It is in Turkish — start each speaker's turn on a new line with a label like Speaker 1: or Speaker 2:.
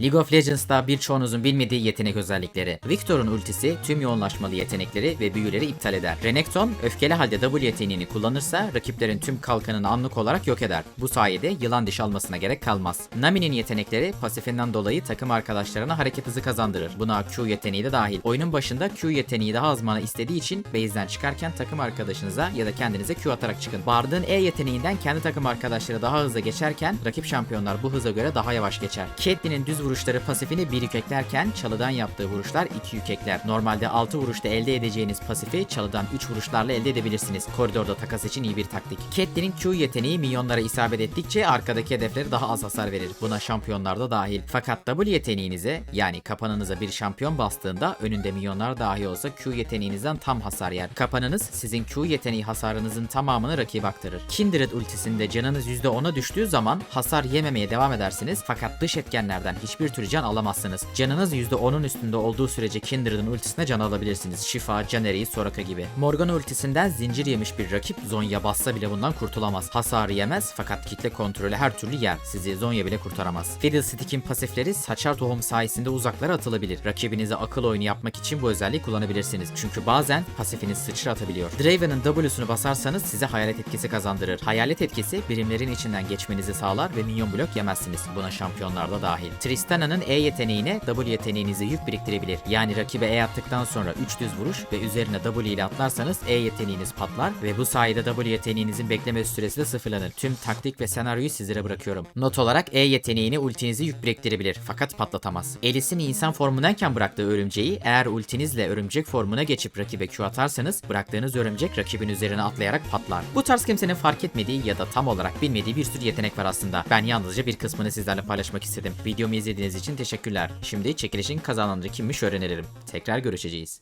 Speaker 1: League of Legends'da birçoğunuzun bilmediği yetenek özellikleri. Victor'un ultisi tüm yoğunlaşmalı yetenekleri ve büyüleri iptal eder. Renekton öfkeli halde W yeteneğini kullanırsa rakiplerin tüm kalkanını anlık olarak yok eder. Bu sayede yılan diş almasına gerek kalmaz. Nami'nin yetenekleri pasifinden dolayı takım arkadaşlarına hareket hızı kazandırır. Buna Q yeteneği de dahil. Oyunun başında Q yeteneği daha az mana istediği için base'den çıkarken takım arkadaşınıza ya da kendinize Q atarak çıkın. Bard'ın E yeteneğinden kendi takım arkadaşları daha hızlı geçerken rakip şampiyonlar bu hıza göre daha yavaş geçer. Caitlyn'in düz vuruşları pasifini bir yük eklerken çalıdan yaptığı vuruşlar iki yük ekler. Normalde 6 vuruşta elde edeceğiniz pasifi çalıdan 3 vuruşlarla elde edebilirsiniz. Koridorda takas için iyi bir taktik. Caitlyn'in Q yeteneği minyonlara isabet ettikçe arkadaki hedeflere daha az hasar verir. Buna şampiyonlar da dahil. Fakat W yeteneğinize yani kapanınıza bir şampiyon bastığında önünde minyonlar dahi olsa Q yeteneğinizden tam hasar yer. Kapanınız sizin Q yeteneği hasarınızın tamamını rakibe aktarır. Kindred ultisinde canınız %10'a düştüğü zaman hasar yememeye devam edersiniz fakat dış etkenlerden hiçbir türlü can alamazsınız. Canınız %10'un üstünde olduğu sürece Kindred'in ultisine can alabilirsiniz. Şifa, Caneri, Soraka gibi. Morgana ultisinden zincir yemiş bir rakip Zonya bassa bile bundan kurtulamaz. Hasarı yemez fakat kitle kontrolü her türlü yer. Sizi Zonya bile kurtaramaz. Fiddlestick'in pasifleri saçar tohum sayesinde uzaklara atılabilir. Rakibinize akıl oyunu yapmak için bu özelliği kullanabilirsiniz. Çünkü bazen pasifiniz sıçra atabiliyor. Draven'ın W'sunu basarsanız size hayalet etkisi kazandırır. Hayalet etkisi birimlerin içinden geçmenizi sağlar ve minyon blok yemezsiniz. Buna şampiyonlar da dahil. Tristana'nın E yeteneğine W yeteneğinize yük biriktirebilir. Yani rakibe E attıktan sonra 3 düz vuruş ve üzerine W ile atlarsanız E yeteneğiniz patlar ve bu sayede W yeteneğinizin bekleme süresi de sıfırlanır. Tüm taktik ve senaryoyu sizlere bırakıyorum. Not olarak E yeteneğini ultinizi yük biriktirebilir fakat patlatamaz. Elis'in insan formundayken bıraktığı örümceği eğer ultinizle örümcek formuna geçip rakibe Q atarsanız bıraktığınız örümcek rakibin üzerine atlayarak patlar. Bu tarz kimsenin fark etmediği ya da tam olarak bilmediği bir sürü yetenek var aslında. Ben yalnızca bir kısmını sizlerle paylaşmak istedim. Videomu izlediğiniz için teşekkürler. Şimdi çekilişin kazananları kimmiş öğrenelim. Tekrar görüşeceğiz.